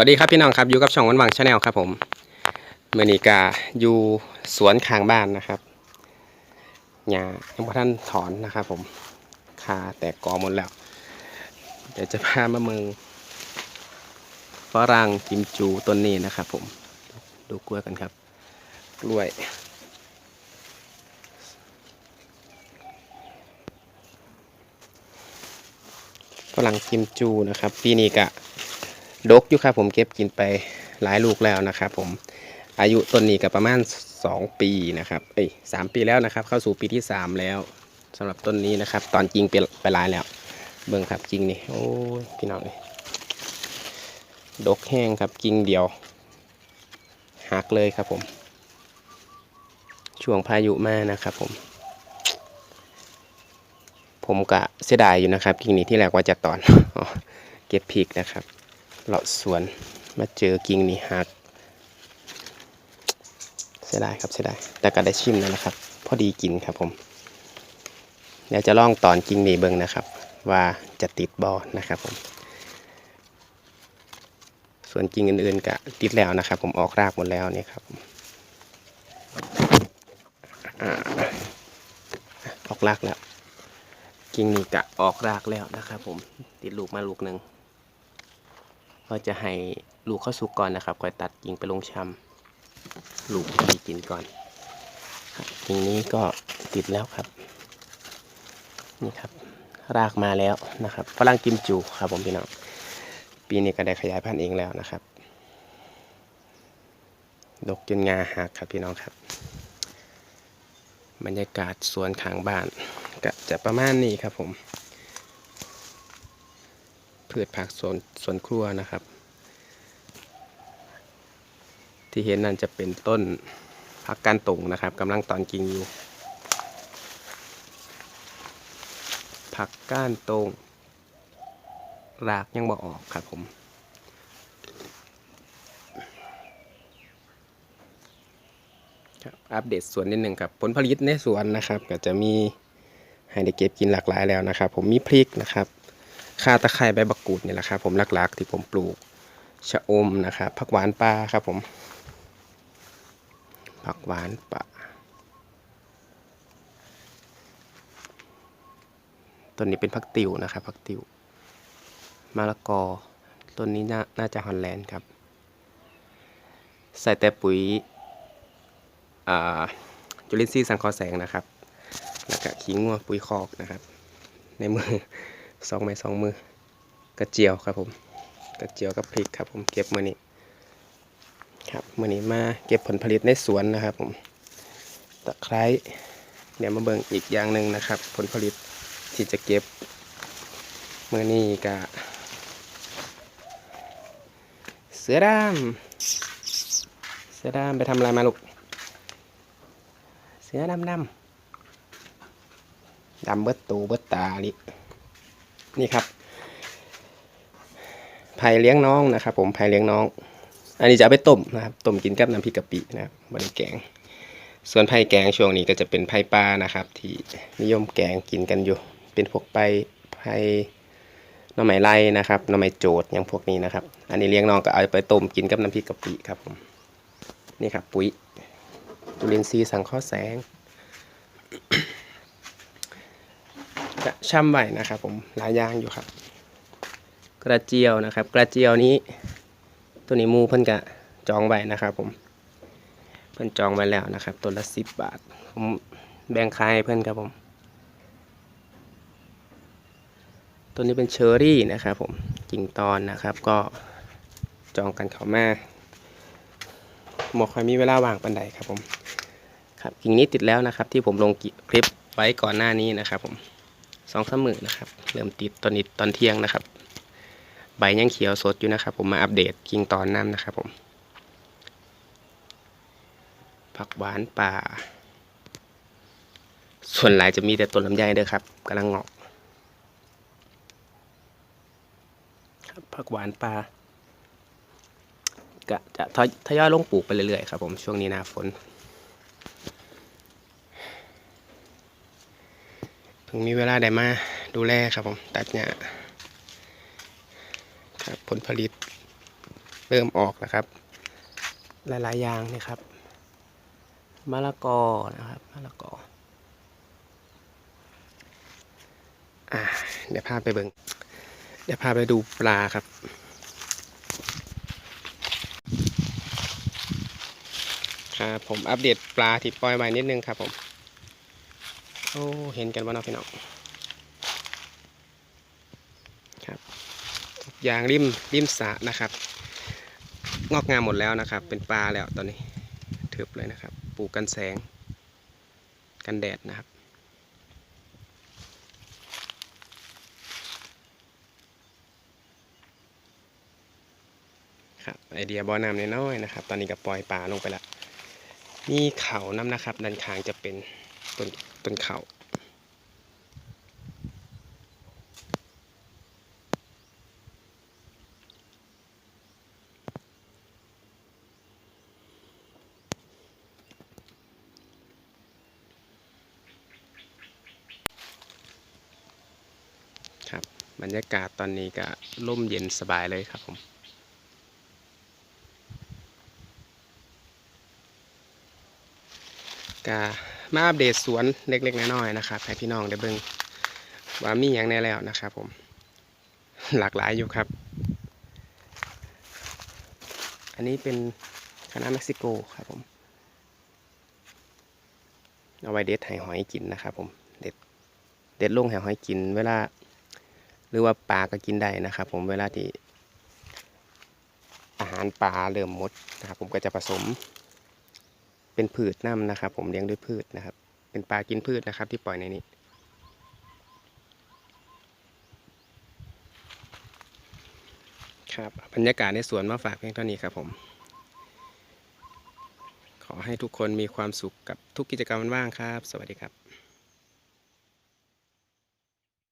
วัสดีครับพี่น้องครับอยู่กับช่องวันวังชาแนลครับผมเมนิกาอยู่สวนข้างบ้านนะครับหญ้ายังพ่ท่านถอนนะครับผมคาแตกกอหมดแล้ว เดี๋ยวจะพามาเมืองฝรั่งกิมจูต้นนี้นะครับผมดูกล้วยกันครับ กล้วย ฝรั่งกิมจูนะครับปีนี้กะ ดกอยู่ครับผมเก็บกินไปหลายลูกแล้วนะครับผมอายุต้นนี้ก็ประมาณ 2 ปีนะครับเอ้ยสามปีแล้วนะครับ เข้าสู่ปีที่ 3 แล้วสำหรับต้นนี้นะครับ ตอนจริงไปไปลายแล้ว เบิ่งครับจริงนี่โอ้ยพี่น้องเลยดกแห้งครับกิ่งเดียวหักเลยครับผม ช่วงพายุมานะครับผม ผมกะเสียดายอยู่นะครับกิ่งนี้ที่แรกว่าจะตอนอเก็บพริกนะครับ เลาะสวนมาเจอกิ่งนี่หักเสียดายครับเสียดายแต่ก็ได้ชิมแล้วนะครับ พอดีกินครับผม เดี๋ยวจะลองตอนกิ่งนี่เบิ่งนะครับ ว่าจะติดบอนะครับผม ส่วนกิ่งอื่นๆก็ติดแล้วนะครับ ผมออกรากหมดแล้วนี่ครับอออกรากแล้ว กิ่งนี่กะออกรากแล้วนะครับ ผมติดลูกมาลูกหนึ่ง ก็จะให้ลูกเข้าสุกก่อนนะครับค่อยตัดกิ่งไปลงชำลูกมีกินก่อนครับกิ่งนี้ก็ติดแล้วครับนี่ครับ รากมาแล้วนะครับฝรั่งกิมจูครับผมพี่น้องปีนี้ก็ได้ขยายพันธุ์เองแล้วนะครับดกจนงาหักครับพี่น้องครับ บรรยากาศสวนข้างบ้านก็จะประมาณนี้ครับผม พืชผักสวนสวนครัวนะครับ ที่เห็นนั่นจะเป็นต้นผักก้านตุงนะครับกำลังตอนกิ่งอยู่ผักก้านตงรากยังบ่ออกครับผมครับอัปเดตสวนนิดหนึ่งครับผลผลิตในสวนนะครับ ก็จะมีให้ได้เก็บกินหลากหลายแล้วนะครับ ผมมีพริกนะครับ ข่าตะไคร้ใบบักกูดนี่แหละครับผมหลักๆ ที่ผมปลูกชะอมนะครับผักหวานป่าครับผมผักหวานป่าต้นนี้เป็นผักติวนะครับผักติวมะละกอต้นนี้น่าน่าจะฮอลแลนด์ครับ ใส่แต่ปุ๋ยอ่าจุลินทรีย์สังเคราะห์แสงนะครับ แล้วก็ขี้งัวปุ๋ยคอกนะครับ ในมือ สองไม้สองมือกระเจียวครับผมกระเจียวกับพริกครับผมเก็บมือนี้ครับมือนี้มาเก็บผลผลิตในสวนนะครับผมตะไคร้เดี๋ยวมาเบิ่งอีกอย่างหนึ่งนะครับ ผลผลิตที่จะเก็บมือนี้กะเสือดำเสือดำไปทำอะไรมาลูกเสือดำดำดำเบิดตูเบิดตาลิ นี่ครับไผ่เลี้ยงน้องนะครับ ผมไผ่เลี้ยงน้อง อันนี้จะเอาไปต้มนะครับต้มกินกับน้ำพริกกะปินะครับบริแกง ส่วนไผ่แกงช่วงนี้ก็จะเป็นไผ่ปลานะครับ ที่นิยมแกงกินกันอยู่ เป็นพวกไผ่ไผ่หน่อไม้ไล่นะครับหน่อไม้โจดอย่างพวกนี้นะครับ อันนี้เลี้ยงน้องก็เอาไปต้มกินกับน้ำพริกกะปิครับผมนี่ครับปุ๋ยจุลินทรีย์สังเคราะห์แสง จะช่ำไว้นะครับผมหลายอย่างอยู่ครับ กระเจียวนะครับ กระเจียวนี้ ตัวนี้มูเพิ่นกะจองไว้นะครับ ผม เพิ่นจองไว้แล้วนะครับ ตัวละสิบบาท ผมแบ่งขายเพิ่นครับผม ตัวนี้เป็นเชอร์รี่นะครับ ผมกิ่งตอนนะครับ ก็จองกันเขามาหมอคอยมีเวลาว่างปันใดครับผมครับกิ่งนี้ติดแล้วนะครับ ที่ผมลงคลิปไว้ก่อนหน้านี้นะครับผม สองสามหมื่นนะครับ เริ่มติดตอนนี้ตอนเที่ยงนะครับ ใบยังเขียวสดอยู่นะครับ ผมมาอัปเดตกิ่งตอนน้ำนะครับ ผมผักหวานป่า ส่วนหลายจะมีแต่ต้นลำไยเด้อครับกำลังงอกผักหวานป่าก็จะทยทยอยลงปลูกไปเรื่อยๆครับผมช่วงนี้หนาฝน งมีเวลาได้มาดูแลครับผมตัดหญ้าครับผลผลิตเริ่มออกแล้วครับ หลายๆอย่างนี่ครับมะละกอนะครับมะละกออ่าเดี๋ยวพาไปเบิงเดี๋ยวพาไปดูปลาครับครับผมอัปเดตปลาที่ปล่อยไว้นิดนึงครับผม โอ้ เห็นกันว่าน้องพี่น้องครับอย่างริมริมสะนะครับ งอกงามหมดแล้วนะครับ เป็นปลาแล้วตอนนี้ทึบเลยนะครับ ปลูกกันแสง กันแดดนะครับครับไอเดียบ่อน้ำน้อยๆนะครับ ตอนนี้ก็ปล่อยปลาลงไปล้วมีเขาน้ำนะครับด้านข้างจะเป็นต้น ต้นเขาครับบรรยากาศตอนนี้ก็ร่มเย็นสบายเลยครับผมก็ มาอัปเดตสวนเล็กๆน้อยๆนะครับให้พี่น้องได้เบิ่งว่ามีอย่างแน่แล้วนะครับผม หลากหลายอยู่ครับ อันนี้เป็นคณะเม็กซิโกครับผม เอาไว้เด็ดให้หอยกินนะครับผม เด็ดเด็ดลงให้หอยกิน เวลา หรือว่าปลาก็กินได้นะครับผมเวลาที่อาหารปลาเริ่มหมดนะครับผมก็จะผสม เป็นพืชน้ำนะครับ ผมเลี้ยงด้วยพืชนะครับ เป็นปลากินพืชนะครับ ที่ปล่อยในนี้ ครับบรรยากาศในสวนมาฝากเพียงเท่านี้ครับผม ขอให้ทุกคนมีความสุขกับทุกกิจกรรมว่างครับ สวัสดีครับ